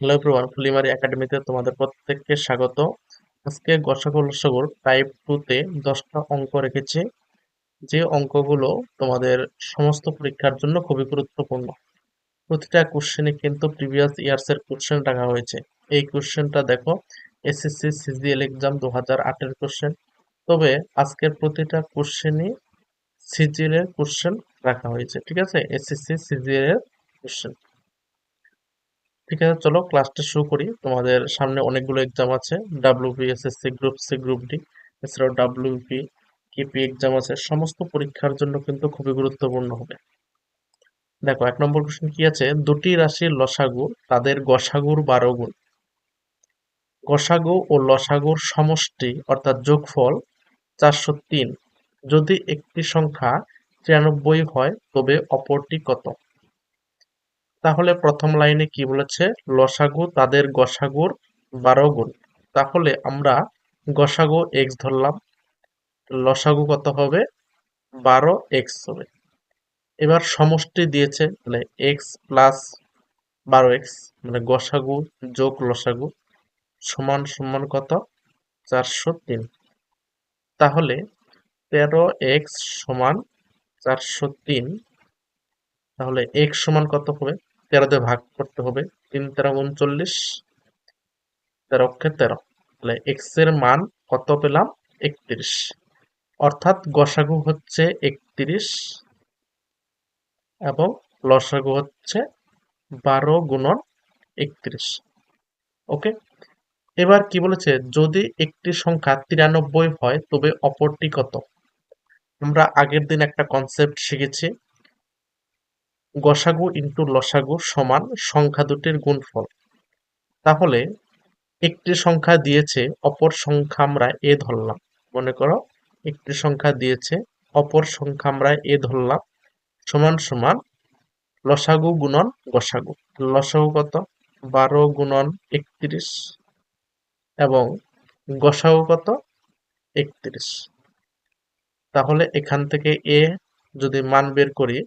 Hello everyone ফুলিমারি একাডেমিতে তোমাদের প্রত্যেককে স্বাগত। আজকে গসাগু টাইপ টুতে দশটা অঙ্ক রেখেছি। যে অঙ্কগুলো তোমাদের সমস্ত পরীক্ষার জন্য খুবই গুরুত্বপূর্ণ। প্রতিটা কোশ্চেনে কিন্তু প্রিভিয়াস ইয়ার্স এর কোশ্চেন রাখা হয়েছে। এই কোশ্চেনটা দেখো এসএসসি সিজিএল এক্সাম দু হাজার আটের কোশ্চেন তবে আজকের প্রতিটা কোশ্চেনই সিজিএল এর কোশ্চেন রাখা হয়েছে। ঠিক আছে? এসএসসি সিজিএল এর কোশ্চেন ঠিক আছে, চলো ক্লাসটা শুরু করি। তোমাদের সামনে অনেকগুলো এক্সাম আছে। WP SSC group C group D এছাড়াও ডাব্লিউপি কেপি এক্সাম আছে। সমস্ত পরীক্ষার জন্য কিন্তু খুবই গুরুত্বপূর্ণ হবে। দেখো, এক নম্বর কোশ্চেন কি আছে? দুটি রাশির লসাগু তাদের গসাগুর বারো গুণ। গসাগু ও লসাগুর সমষ্টি অর্থাৎ যোগফল চারশো তিন। যদি একটি সংখ্যা তিরানব্বই হয়, তবে অপরটি কত? তাহলে প্রথম লাইনে কি বলেছে? লসাগু তাদের গসাগুর বারো গুণ। তাহলে আমরা গসাগু এক্স ধরলাম। লসাগু কত হবে? বারো এক্স হবে। এবার সমষ্টি দিয়েছে মানে এক্স প্লাস বারো এক্স মানে গসাগু যোগ লসাগু সমান সমান কত? চারশো তিন। তাহলে তেরো এক্স সমান চারশো তিন, তাহলে এক্স সমান কত হবে? তেরো দিয়ে ভাগ করতে হবে, তিন, তেরো, উনচল্লিশ, তেরো কে তেরো। তাহলে এক্সের মান কত পেলাম? একত্রিশ। অর্থাৎ গসাগু হচ্ছে একত্রিশ এবং লসাগু হচ্ছে বারো গুণন একত্রিশ। ওকে? এবার কি বলেছে? যদি একটি সংখ্যা তিরানব্বই হয়, তবে অপরটি কত? আমরা আগের দিন একটা কনসেপ্ট শিখেছি। গসাগু ইন্টু লসাগু সমান সংখ্যা দুটির গুণফল। তাহলে একটি সংখ্যা দিয়েছে, অপর সংখ্যা আমরা এ ধরলাম। মনে করো, একটি সংখ্যা দিয়েছে, অপর সংখ্যা আমরা এ ধরলাম। সমান সমান লসাগু গুণন গসাগু। লসাগু কত? বারো গুণন একত্রিশ। এবং গসাগু কত? একত্রিশ। তাহলে এখান থেকে এ যদি মান বের করি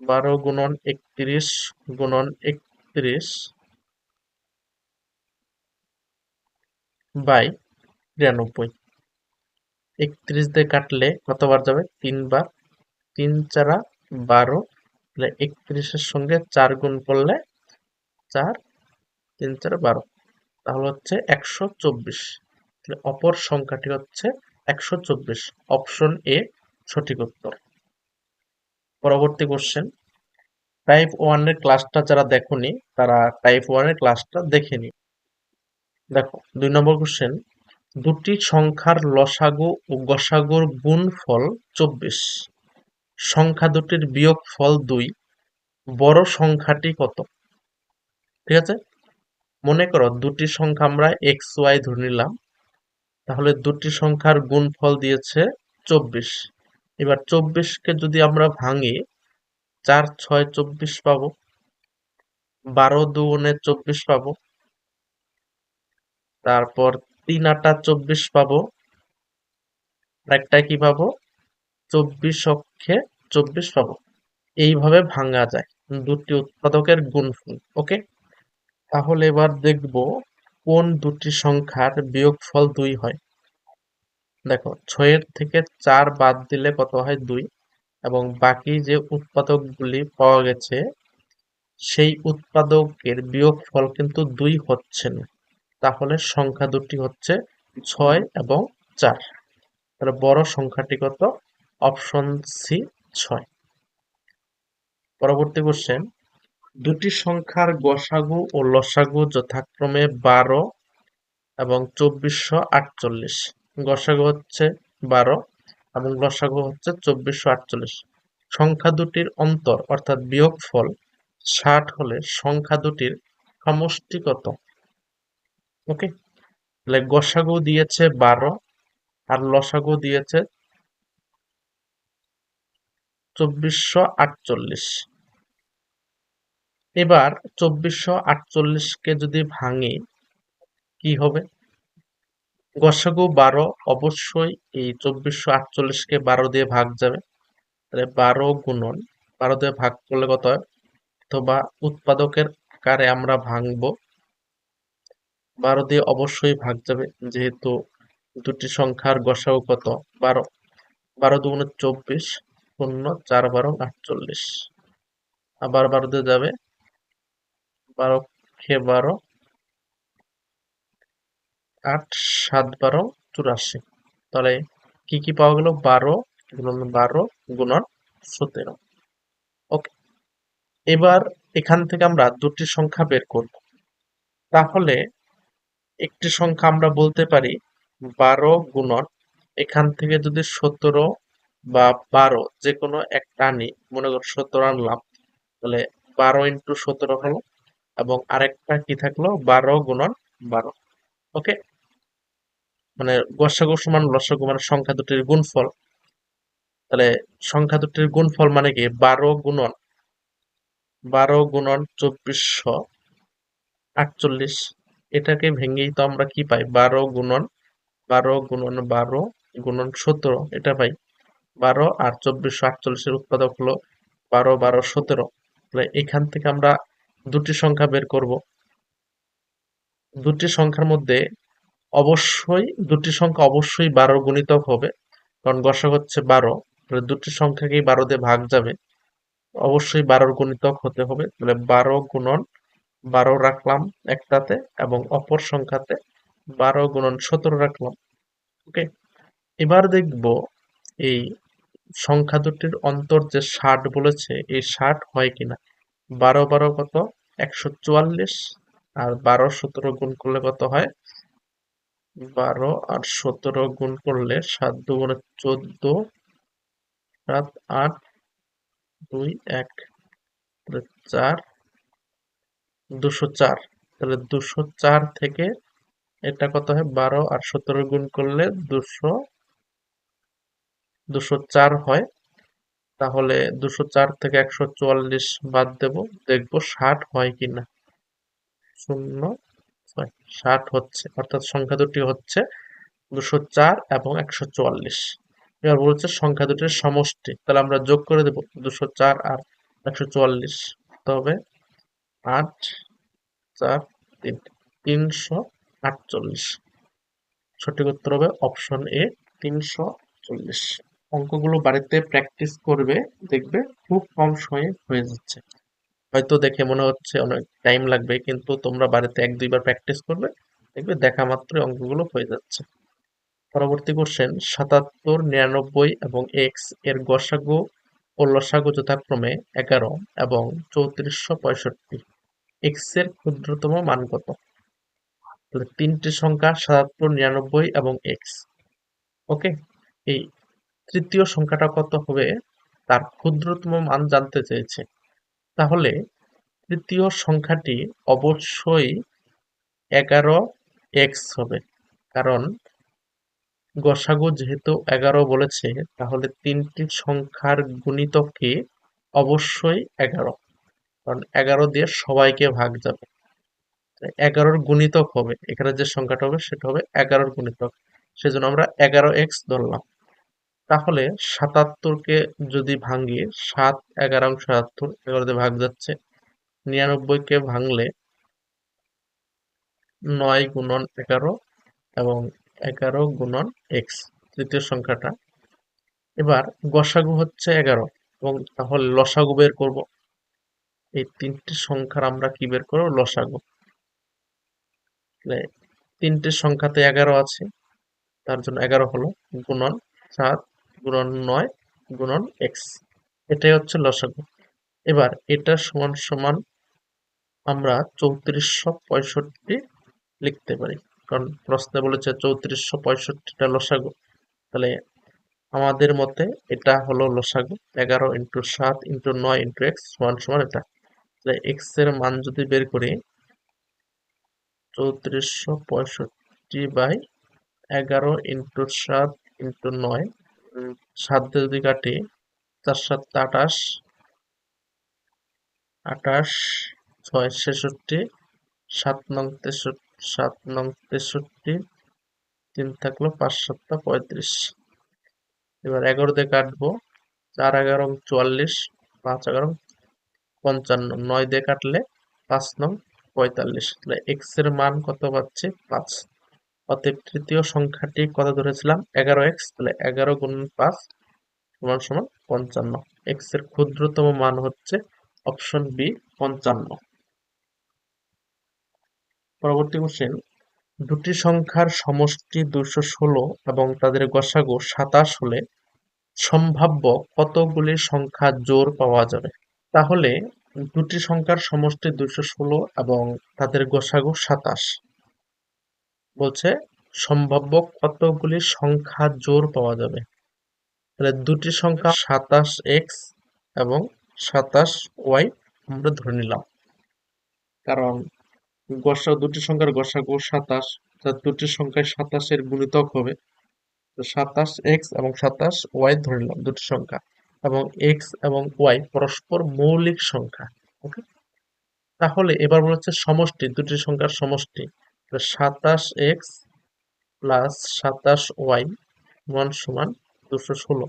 বারো গুণন একত্রিশ গুণন একত্রিশ বাই তিরানব্বই। একত্রিশ দিয়ে কাটলে কতবার যাবে? তিনবার। তিন চারা বারো। তাহলে একত্রিশের সঙ্গে চার গুণ করলে চার, তিন চার বারো। তাহলে হচ্ছে একশো চব্বিশ। অপর সংখ্যাটি হচ্ছে একশো চব্বিশ। অপশন এ সঠিক উত্তর। পরবর্তী কোশ্চেন টাইপ ওয়ানের ক্লাসটা যারা দেখনি, তারা টাইপ ওয়ানের ক্লাসটা দেখে নি দেখো, দুই নম্বর কোশ্চেন দুটি সংখ্যার লসাগু ও গসাগুর গুণফল চব্বিশ। সংখ্যা দুটির বিয়োগ ফল দুই। বড় সংখ্যাটি কত? ঠিক আছে? মনে করো দুটি সংখ্যা আমরা এক্স ওয়াই ধরে নিলাম। তাহলে দুটি সংখ্যার গুণফল দিয়েছে চব্বিশ। এবার চব্বিশকে যদি আমরা ভাঙি, চার, ছয়, চব্বিশ পাবো। বারো দুগুণে চব্বিশ পাবো। তারপর তিন আটা চব্বিশ পাবো। একটা কি পাবো? চব্বিশ অক্ষে চব্বিশ পাবো। এইভাবে ভাঙা যায় দুটি উৎপাদকের গুণফল, ওকে? তাহলে এবার দেখব কোন দুটি সংখ্যার বিয়োগফল দুই হয়। দেখো, ছয়ের থেকে চার বাদ দিলে কত হয়? দুই। এবং বাকি যে উৎপাদকগুলি পাওয়া গেছে, সেই উৎপাদকের বিয়োগফল কিন্তু দুই হচ্ছে না। তাহলে সংখ্যা দুটি হচ্ছে ছয় এবং চার। তাহলে বড় সংখ্যাটি কত? অপশন সি, ছয়। পরবর্তী কোশ্চেন দুটি সংখ্যার গসাগু ও লসাগু যথাক্রমে বারো এবং চব্বিশশো আটচল্লিশ। গসাগু হচ্ছে বারো এবং লসাগু হচ্ছে চব্বিশশো আটচল্লিশ। সংখ্যা দুটির অন্তর অর্থাৎ বিয়োগফল ষাট হলে সংখ্যা দুটির সমষ্টি কত ওকে? তাহলে গসাগু দিয়েছে বারো আর লসাগু দিয়েছে চব্বিশশো আটচল্লিশ। এবার চব্বিশশো আটচল্লিশকে যদি ভাঙি, কি হবে? গসাগু বারো, অবশ্যই এই চব্বিশশো আটচল্লিশকে বারো দিয়ে ভাগ যাবে। তাহলে বারো গুণন, বারো দিয়ে ভাগ করলে কত হয়? অথবা উৎপাদকের আকারে আমরা ভাঙব। বারো দিয়ে অবশ্যই ভাগ যাবে, যেহেতু দুটি সংখ্যার গসাগু কত? বারো। বারো দুগুণে চব্বিশ, শূন্য, চার, বারো, আটচল্লিশ। আবার বারো দিয়ে যাবে। বারো খে বারো আট, সাত, বারো, চুরাশি। তাহলে কি কি পাওয়া গেল? বারো, গুণন বারো, গুণন সতেরো। ওকে। এবার এখান থেকে আমরা দুটি সংখ্যা বের করব। তাহলে একটি সংখ্যা আমরা বলতে পারি বারো গুণন। এখান থেকে যদি সতেরো বা বারো যে কোনো একটা আনি, মনে কর সতেরো আনলাম, তাহলে বারো ইন্টু সতেরো হলো এবং আরেকটা কি থাকল? বারো গুণন বারো। ওকে। মানে গসাগু সমান লসাগু মানে সংখ্যা দুটির গুণফল। তাহলে সংখ্যা দুটির গুণফল মানে কি? বারো গুণন বারো গুণন চব্বিশশো আটচল্লিশ। এটাকে ভেঙেই তো আমরা কি পাই? বারো গুণন বারো গুণন বারো গুণন সতেরো। এটা পাই। বারো আর চব্বিশশো আটচল্লিশের উৎপাদক হলো বারো বারো সতেরো। তাহলে এখান থেকে আমরা দুটি সংখ্যা বের করব। দুটি সংখ্যার মধ্যে অবশ্যই, দুটি সংখ্যা অবশ্যই বারো গুণিতক হবে। কারণ গসক হচ্ছে বারো, তাহলে দুটি সংখ্যাকেই বারো দিয়ে ভাগ যাবে। অবশ্যই বারোর গুণিতক হতে হবে। তাহলে বারো গুণন বারো রাখলাম একটাতে এবং অপর সংখ্যাতে বারো গুণন সতেরো রাখলাম। ওকে? এবার দেখব এই সংখ্যা দুটির অন্তর যে ষাট বলেছে, এই ষাট হয় কিনা? বারো বারো কত? একশো চুয়াল্লিশ। আর বারো সতেরো গুণ করলে কত হয়? বারো আর সতেরো গুণ করলে সাত দুগুণে চোদ্দ, সাত আট, দুই এক চার, দুশো চার, তাহলে দুশো চার থেকে এটা কত হয়? বারো আর সতেরো গুণ করলে দুশো দুশো চার হয়। তাহলে দুশো চার থেকে একশো চুয়াল্লিশ বাদ দেব, দেখব ষাট হয় কিনা। শূন্য ষাট হচ্ছে, অর্থাৎ সংখ্যা দুটি হচ্ছে দুশো চার এবং একশো চুয়াল্লিশ। এবার বলছে সংখ্যা দুটির সমষ্টি। তাহলে আমরা যোগ করে দেব দুশো চার আর একশো চুয়াল্লিশ। তবে আট, চার, তিন, তিনশো আটচল্লিশ। সঠিক উত্তর হবে অপশন এ তিনশো চল্লিশ অঙ্কগুলো বাড়িতে প্র্যাকটিস করবে, দেখবে খুব কম সময়ে হয়ে যাচ্ছে। হয়তো দেখে মনে হচ্ছে অনেক টাইম লাগবে, কিন্তু তোমরা বাড়িতে এক, দুইবার প্র্যাকটিস করবে, দেখবে দেখা মাত্রই অঙ্কগুলো হয়ে যাচ্ছে। পরবর্তী কোশ্চেন সাতাত্তর, নিরানব্বই এবং এক্সের গসাগু ও লসাগু যথাক্রমে এগারো এবং চৌত্রিশশো পঁয়ষট্টি। এক্সের ক্ষুদ্রতম মান কত? তিনটি সংখ্যা, সাতাত্তর, নিরানব্বই এবং এক্স ওকে এই তৃতীয় সংখ্যাটা কত হবে? তার ক্ষুদ্রতম মান জানতে চেয়েছে। তাহলে তৃতীয় সংখ্যাটি অবশ্যই এগারো এক্স হবে। কারণ গসাগু যেহেতু এগারো বলেছে, তাহলে তিনটি সংখ্যার গুণিতকে অবশ্যই এগারো। কারণ এগারো দিয়ে সবাইকে ভাগ যাবে। এগারোর গুণিতক হবে। এখানে যে সংখ্যাটা হবে, সেটা হবে এগারোর গুণিতক। সেজন্য আমরা এগারো এক্স ধরলাম। তাহলে সাতাত্তরকে যদি ভাঙি সাত এগারো সাতাত্তর এগারোতে ভাগ যাচ্ছে, নিরানব্বইকে ভাঙলে নয় গুণন এগারো এবং এগারো গুণন এক্স, তৃতীয় সংখ্যাটা। এবার গসাগু হচ্ছে এগারো এবং তাহলে লসাগু বের করব। এই তিনটি সংখ্যার আমরা কি বের করব? লসাগু। তিনটে সংখ্যাতে এগারো আছে, তার জন্য এগারো হলো গুণন সাত গুণন নয়, গুণন এক্স এটাই হচ্ছে লসাগু। এবার এটা সমান সমান আমরা চৌত্রিশশো পঁয়ষট্টি লিখতে পারি। কারণ প্রশ্নে বলেছে চৌত্রিশশো পঁয়ষট্টিটা লসাগু। তাহলে আমাদের মতে এটা হলো লসাগু। এগারো ইন্টু সাত ইন্টু নয় ইন্টু এক্স সমান সমান এটা। তাহলে এক্সের মান যদি বের করি, চৌত্রিশশো পঁয়ষট্টি বাই এগারো ইন্টু সাত ইন্টু নয় সাত যদি কাটি চার সাত আঠাশ আঠাশ, ছয় ছেষট্টি, সাত নং তেষট্টি সাত নং তেষট্টি, তিন থাকল পাঁচ সাতটা পঁয়ত্রিশ। এবার এগারো দিয়ে কাটবো, চার এগারো চুয়াল্লিশ, পাঁচ এগারো পঞ্চান্ন, নয় দিয়ে কাটলে পাঁচ নং পঁয়তাল্লিশ। তাহলে এক্সের মান কত পাচ্ছি? পাঁচ। অতএব তৃতীয় সংখ্যাটি কত ধরেছিলাম? এগারো এক্স, তাহলে এগারো গুণ পাঁচ সমান সমান পঞ্চান্ন। এক্সের ক্ষুদ্রতম মান হচ্ছে অপশন বি, পঞ্চান্ন। পরবর্তী কোশ্চেন দুটি সংখ্যার সমষ্টি দুশো ষোলো এবং তাদের গসাগু সাতাশ হলে সম্ভাব্য কতগুলি সংখ্যা জোর পাওয়া যাবে? তাহলে দুটি সংখ্যার সমষ্টি দুশো ষোলো এবং তাদের গসাগু সাতাশ। বলছে, সম্ভাব্য কতগুলি সংখ্যা জোর পাওয়া যাবে? তাহলে দুটি সংখ্যা সাতাশ এক্স এবং সাতাশ ওয়াই আমরা ধরে নিলাম। কারণ গসা, দুটি সংখ্যার গসাগু সাতাশ দুটি সংখ্যায় সাতাশের গুণিতক হবে। সাতাশ এক্স এবং সাতাশ ওয়াই ধরে নিলাম দুটি সংখ্যা এবং এক্স এবং ওয়াই পরস্পর মৌলিক সংখ্যা, ওকে? তাহলে এবার বলছে সমষ্টি, দুটি সংখ্যার সমষ্টি। সাতাশ এক্স প্লাস সাতাশ ওয়াই সমান সমান দুশো ষোলো।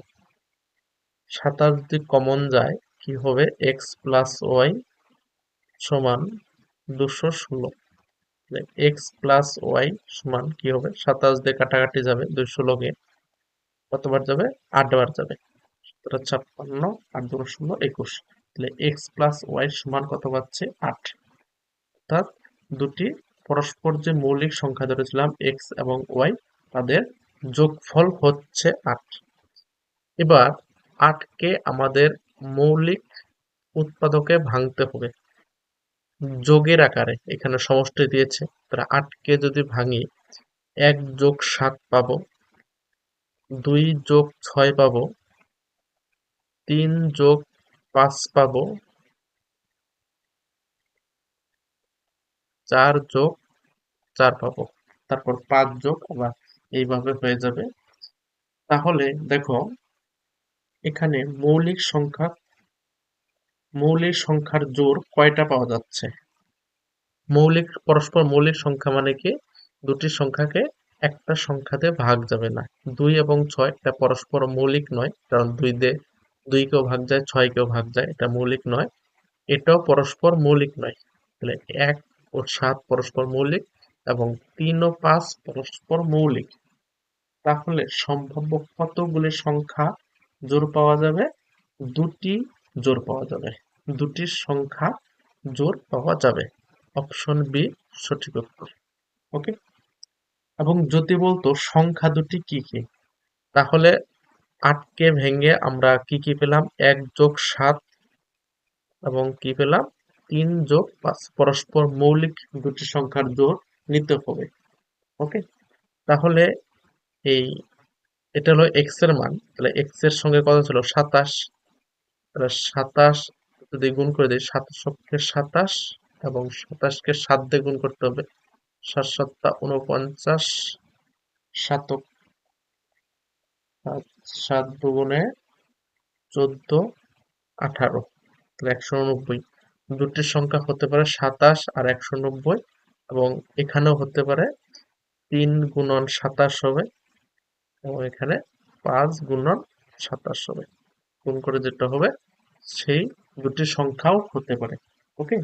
সাতাশ যদি কমন যায়, কি হবে? এক্স প্লাস ওয়াই সমান দুশো ষোলো। এক্স প্লাস ওয়াই সমান কি হবে? সাতাশ দিয়ে কাটাকাটি যাবে দুইশো লোকে কতবার যাবে? আটবার যাবে। সতেরো, ছাপ্পান্ন, আট দুটো ষোলো, একুশ। তাহলে এক্স প্লাস ওয়াই সমান কত পাচ্ছে? আট। অর্থাৎ দুটি পরস্পর যে মৌলিক সংখ্যা ধরেছিলাম এক্স এবং ওয়াই তাদের যোগফল হচ্ছে আট। এবার আটকে আমাদের মৌলিক উৎপাদকে ভাঙতে হবে। যোগের আকারে এখানে সমষ্টি দিয়েছে। তাহলে আটকে যদি ভাঙি, এক যোগ সাত পাবো, দুই যোগ ছয় পাবো, তিন যোগ পাঁচ পাবো চার যোগ চার পাবো। তারপর পাঁচ যোগ আবার এইভাবে হয়ে যাবে। তাহলে দেখো, এখানে মৌলিক সংখ্যা, মৌলিক সংখ্যার জোর কয়টা পাওয়া যাচ্ছে? মৌলিক, পরস্পর মৌলিক সংখ্যা মানে কি? দুটি সংখ্যাকে একটা সংখ্যাতে ভাগ যাবে না। দুই এবং ছয় এটা পরস্পর মৌলিক নয়, কারণ দুই দিয়ে দুইকেও ভাগ যায় ছয় ছয়কেও ভাগ যায়, এটা মৌলিক নয়। এটাও পরস্পর মৌলিক নয়। তাহলে এক ও সাত পরস্পর মৌলিক এবং তিন ও পাঁচ পরস্পর মৌলিক। তাহলে সম্ভাব্য কতগুলি সংখ্যা জোর পাওয়া যাবে? দুটি জোর পাওয়া যাবে। দুটি সংখ্যা জোর পাওয়া যাবে। অপশন বি, সঠিক উত্তর। ওকে এবং যদি বলতো সংখ্যা দুটি কি কি? তাহলে আটকে ভেঙে আমরা কি কি পেলাম? এক যোগ সাত এবং কি পেলাম? তিন যোগ পাঁচ, পরস্পর মৌলিক দুটি সংখ্যার জোর নিতে হবে। ওকে? তাহলে এই, এটা হলো এক্সের মান। তাহলে এক্সের সঙ্গে কত ছিল? সাতাশ। তাহলে সাতাশ যদি গুণ করে দিই সাতাশকে সাতাশ এবং সাতাশকে সাত দিয়ে গুণ করতে হবে সাত সাতটা উনপঞ্চাশ সাতক সাত দুগুণে চোদ্দ আঠারো। তাহলে একশো উনব্বই। দুটির সংখ্যা হতে পারে সাতাশ আর একশো নব্বই এবং এখানেও হতে পারে তিন গুণন সাতাশ হবে এবং এখানে পাঁচ গুণন সাতাশ হবে। গুণ করে যেটা হবে, সেই দুটি সংখ্যাও হতে পারে। ওকে